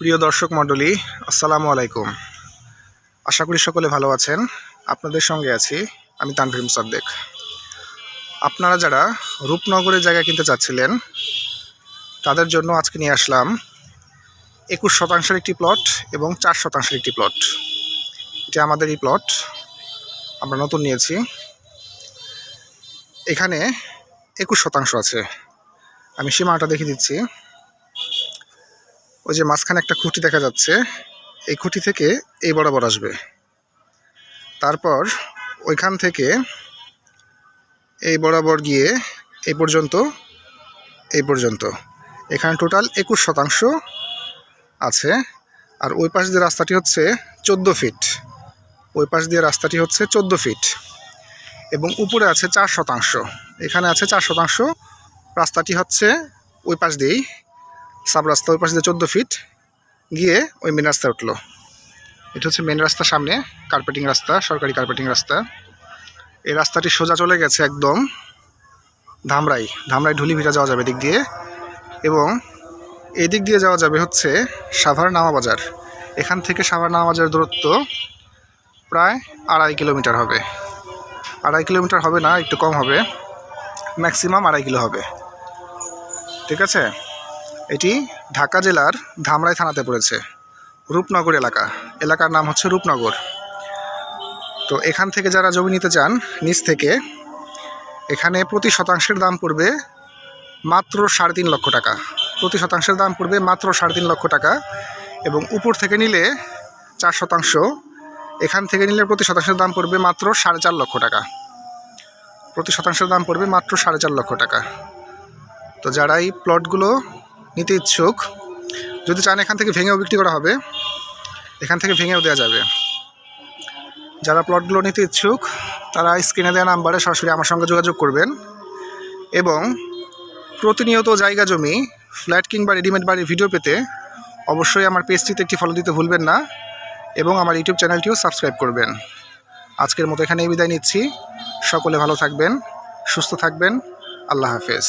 প্রিয় দর্শক মণ্ডলী, আসসালামু আলাইকুম। আশা করি সকলে ভালো আছেন। আপনাদের সঙ্গে আছি আমি তানভীর মুসাদ্দেক। আপনারা যারা রূপনগরের জায়গা কিনতে চাচ্ছিলেন, তাদের জন্য আজকে নিয়ে আসলাম একুশ শতাংশের একটি প্লট এবং চার শতাংশের একটি প্লট। এটা আমাদের এই প্লট। আমরা নতুন নিয়েছি। এখানে একুশ শতাংশ আছে। আমি সীমানাটা দেখিয়ে দিচ্ছি। ওই যে মাঝখানে একটা খুঁটি দেখা যাচ্ছে, এই খুঁটি থেকে এই বরাবর আসবে। তারপর ওইখান থেকে এই বরাবর গিয়ে এই পর্যন্ত এই পর্যন্ত। এখানে টোটাল একুশ শতাংশ আছে। আর ওই পাশ দিয়ে রাস্তাটি হচ্ছে চোদ্দ ফিট। ওই পাশ দিয়ে রাস্তাটি হচ্ছে চোদ্দ ফিট। এবং উপরে আছে চার শতাংশ। এখানে আছে চার শতাংশ। রাস্তাটি হচ্ছে ওই পাশ দিয়েই সাব রাস্তা ওই পাশে চোদ্দ ফিট গিয়ে ওই মেন রাস্তায় উঠল। এটা হচ্ছে মেন রাস্তার সামনে কার্পেটিং রাস্তা, সরকারি কার্পেটিং রাস্তা। এই রাস্তাটি সোজা চলে গেছে একদম ধামরাই। ধামরাই ঢুলিভিটা যাওয়া যাবে দিক দিয়ে। এবং এই দিক দিয়ে যাওয়া যাবে হচ্ছে সাভার নামা বাজার। এখান থেকে সাভার নামা বাজার দূরত্ব প্রায় আড়াই কিলোমিটার হবে। আড়াই কিলোমিটার হবে না, একটু কম হবে। ম্যাক্সিমাম আড়াই কিলো হবে। ঠিক আছে? এটি ঢাকা জেলার ধামরাই থানাতে পড়েছে, রূপনগর এলাকা। এলাকার নাম হচ্ছে রূপনগর। তো এখান থেকে যারা জমি নিতে চান, নিচ থেকে, এখানে প্রতি শতাংশের দাম পড়বে মাত্র সাড়ে তিন লক্ষ টাকা। প্রতি শতাংশের দাম পড়বে মাত্র সাড়ে তিন লক্ষ টাকা এবং উপর থেকে নিলে চার শতাংশ। এখান থেকে নিলে প্রতি শতাংশের দাম পড়বে মাত্র সাড়ে চার লক্ষ টাকা। প্রতি শতাংশের দাম পড়বে মাত্র সাড়ে চার লক্ষ টাকা। তো যারা এই প্লটগুলো নিতে ইচ্ছুক। যদি চান এখান থেকে ভেঙেও বিক্রি করা হবে, এখান থেকে ভেঙেও দেওয়া যাবে। যারা প্লটগুলো নিতে ইচ্ছুক, তারা স্ক্রিনে দেওয়া নাম্বারে সরাসরি আমার সঙ্গে যোগাযোগ করবেন এবং প্রতিনিয়ত জায়গা জমি ফ্ল্যাট কিংবা রেডিমেড বাড়ির ভিডিও পেতে অবশ্যই আমার পেজটিতে একটি ফলো দিতে ভুলবেন না এবং আমার ইউটিউব চ্যানেলটিও সাবস্ক্রাইব করবেন। আজকের মতো এখানেই বিদায় নিচ্ছি। সকলে ভালো থাকবেন, সুস্থ থাকবেন। আল্লাহ হাফেজ।